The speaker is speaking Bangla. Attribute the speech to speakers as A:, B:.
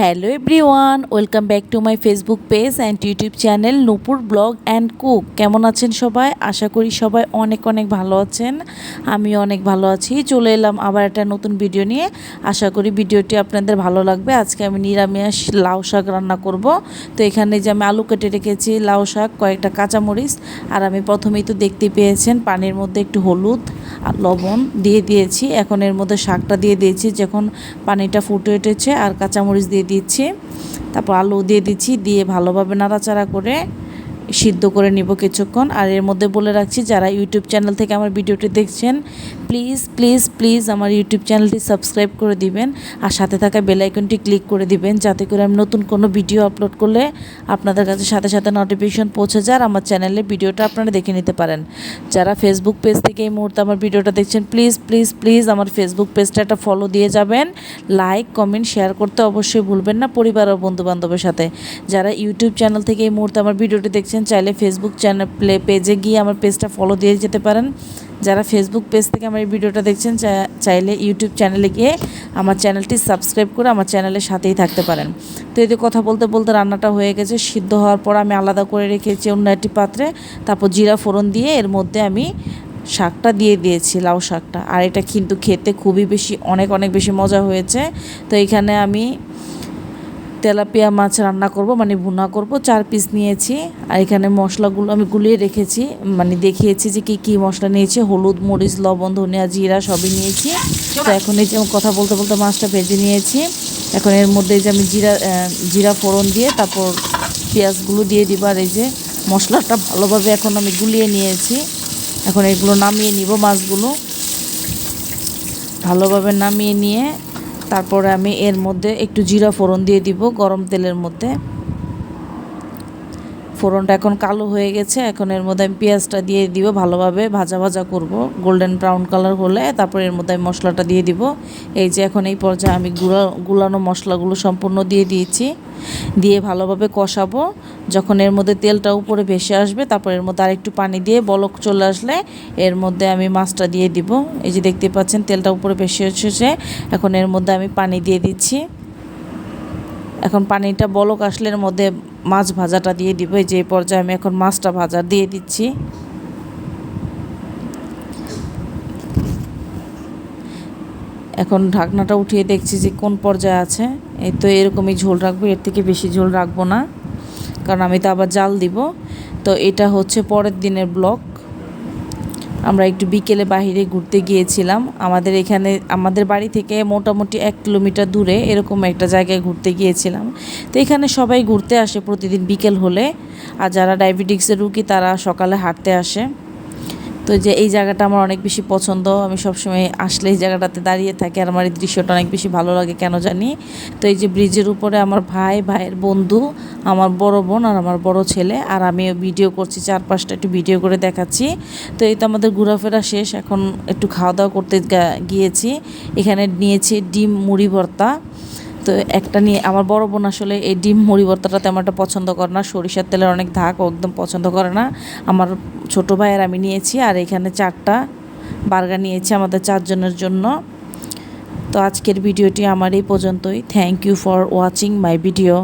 A: Hello everyone welcome back to my Facebook page and YouTube channel Nupur blog and cook কেমন আছেন সবাই? আশা করি সবাই অনেক অনেক ভালো আছেন। আমি অনেক ভালো আছি। চলে এলাম আবার একটা নতুন ভিডিও নিয়ে। আশা করি ভিডিওটি আপনাদের ভালো লাগবে। আজকে আমি নিরামিষ লাউ শাক রান্না করব। তো এখানে যে আমি আলু কেটে রেখেছি, লাউ শাক, কয়েকটা কাঁচামরিচ, আর আমি প্রথমেই তো দেখতে পেয়েছেন পানির মধ্যে একটু হলুদ আর লবণ দিয়ে দিয়েছি। এখন এর মধ্যে শাকটা দিয়ে দিয়েছি, যখন পানিটা ফুটে উঠেছে আর কাঁচামরিচ দিয়ে দিচ্ছি। তারপর আলু দিয়ে দিচ্ছি, দিয়ে ভালোভাবে নাড়াচাড়া করে সিদ্ধ করে নিব কিছুক্ষণ। আর এর মধ্যে বলে রাখছি, যারা ইউটিউব চ্যানেল থেকে আমার ভিডিওটি দেখছেন প্লিজ প্লিজ প্লিজ আমার ইউটিউব চ্যানেলটি সাবস্ক্রাইব করে দিবেন আর সাথে থাকা বেল ক্লিক করে দিবেন যাতে করে আমি নতুন কোনো ভিডিও আপলোড করলে আপনাদের কাছে সাথে সাথে নোটিফিকেশন পৌঁছে যায় আমার চ্যানেলে ভিডিওটা আপনারা দেখে নিতে পারেন। যারা ফেসবুক পেজ থেকে এই মুহূর্তে আমার ভিডিওটা দেখছেন প্লিজ প্লিজ প্লিজ আমার ফেসবুক পেজটা একটা ফলো দিয়ে যাবেন। লাইক কমেন্ট শেয়ার করতে অবশ্যই ভুলবেন না পরিবার ও বন্ধু বান্ধবের সাথে। যারা ইউটিউব চ্যানেল থেকে এই মুহূর্তে আমার ভিডিওটি দেখছেন, চাইলে ফেসবুক চ্যানেল পেজে গিয়ে আমার পেজটা ফলো দিয়ে যেতে পারেন। যারা ফেসবুক পেজ থেকে আমার এই ভিডিওটা দেখছেন চাইলে ইউটিউব চ্যানেলে গিয়ে আমার চ্যানেলটি সাবস্ক্রাইব করে আমার চ্যানেলের সাথেই থাকতে পারেন। তো যে কথা বলতে বলতে রান্নাটা হয়ে গেছে, সিদ্ধ হওয়ার পর আমি আলাদা করে রেখেছি অন্য একটি পাত্রে, তারপর জিরা ফোড়ন দিয়ে এর মধ্যে আমি শাকটা দিয়ে দিয়েছি, লাউ শাকটা। আর এটা কিন্তু খেতে খুবই বেশি, অনেক অনেক বেশি মজা হয়েছে। তো এখানে আমি তেলাপিয়া মাছ রান্না করব মানে ভুনা করব। চার পিস নিয়েছি, আর এখানে মশলাগুলো আমি গুলিয়ে রেখেছি মানে দেখিয়েছি যে কি কি মশলা নিয়েছি। হলুদ, মরিচ, লবণ, ধনিয়া, জিরা সবই নিয়েছি। তো এখন এই যে কথা বলতে বলতে মাছটা ভেজে নিয়েছি। এখন এর মধ্যে যে আমি জিরা জিরা ফোড়ন দিয়ে তারপর পেঁয়াজগুলো দিয়ে দিব, আর এই যে মশলাটা ভালোভাবে এখন আমি গুলিয়ে নিয়েছি। এখন এগুলো নামিয়ে নিব মাছগুলো। ভালোভাবে নামিয়ে নিয়ে তারপরে আমি এর মধ্যে একটু জিরা ফোড়ন দিয়ে দিব, গরম তেলের মধ্যে। ফোড়নটা এখন কালো হয়ে গেছে, এখন এর মধ্যে আমি পেঁয়াজটা দিয়ে দিব, ভালোভাবে ভাজা ভাজা করব। গোল্ডেন ব্রাউন কালার হলে তারপর এর মধ্যে আমি মশলাটা দিয়ে দিব। এই যে এখন এই পর্যায়ে আমি গুঁড়া গুলানো মশলাগুলো সম্পূর্ণ দিয়ে দিয়েছি। দিয়ে ভালোভাবে কষাবো। যখন এর মধ্যে তেলটা উপরে ভেসে আসবে, তারপর এর মধ্যে আরেকটু পানি দিয়ে বলক চলে আসলে এর মধ্যে আমি মাছটা দিয়ে দিব। এই যে দেখতে পাচ্ছেন, তেলটা উপরে ভেসে এসেছে। এখন এর মধ্যে আমি পানি দিয়ে দিচ্ছি। এখন পানিটা বলক আসলে এর মধ্যে মাছ ভাজাটা দিয়ে দিব। এই যে পর্যায়ে আমি এখন মাছটা ভাজা দিয়ে দিচ্ছি। এখন ঢাকনাটা উঠিয়ে দেখছি যে কোন পর্যায়ে আছে। এই তো এরকমই ঝোল রাখব, এর থেকে বেশি ঝোল রাখব না। কারণ আমি তো আবার জাল দিব। তো এটা হচ্ছে পরের দিনের ব্লক। আমরা একটু বিকেলে বাহিরে ঘুরতে গিয়েছিলাম। আমাদের এখানে, আমাদের বাড়ি থেকে মোটামুটি এক কিলোমিটার দূরে এরকম একটা জায়গায় ঘুরতে গিয়েছিলাম। তো এখানে সবাই ঘুরতে আসে প্রতিদিন বিকেল হলে। আর যারা ডায়াবেটিক্সের রুগী তারা সকালে হাঁটতে আসে। তো যে এই জায়গাটা আমার অনেক বেশি পছন্দ। আমি সবসময় আসলে এই জায়গাটাতে দাঁড়িয়ে থাকি আর আমার এই দৃশ্যটা অনেক বেশি ভালো লাগে, কেন জানি? তো এই যে ব্রিজের উপরে আমার ভাই, ভাইয়ের বন্ধু, আমার বড় বোন আর আমার বড় ছেলে আর আমি ভিডিও করছি চার পাঁচটা একটু ভিডিও করে দেখাচ্ছি। তো এই তো আমাদের ঘোরাফেরা শেষ, এখন একটু খাওয়া দাওয়া করতে গিয়েছি। এখানে নিয়েছি ডিম, মুড়ি ভর্তা। তো একটা নিয়ে আমার বড় বোন আসলে এই ডিম মুড়ি ভর্তাটা তেমন একটা পছন্দ করে না। সরিষার তেলের অনেক ধাক একদম পছন্দ করে না। আমার ছোট ভাইয়ের আমি নিয়েছি আর এখানে চারটা বার্গার নিয়েছি আমাদের চারজনের জন্য। তো আজকের ভিডিওটি আমার এই পর্যন্তই। Thank you for watching my video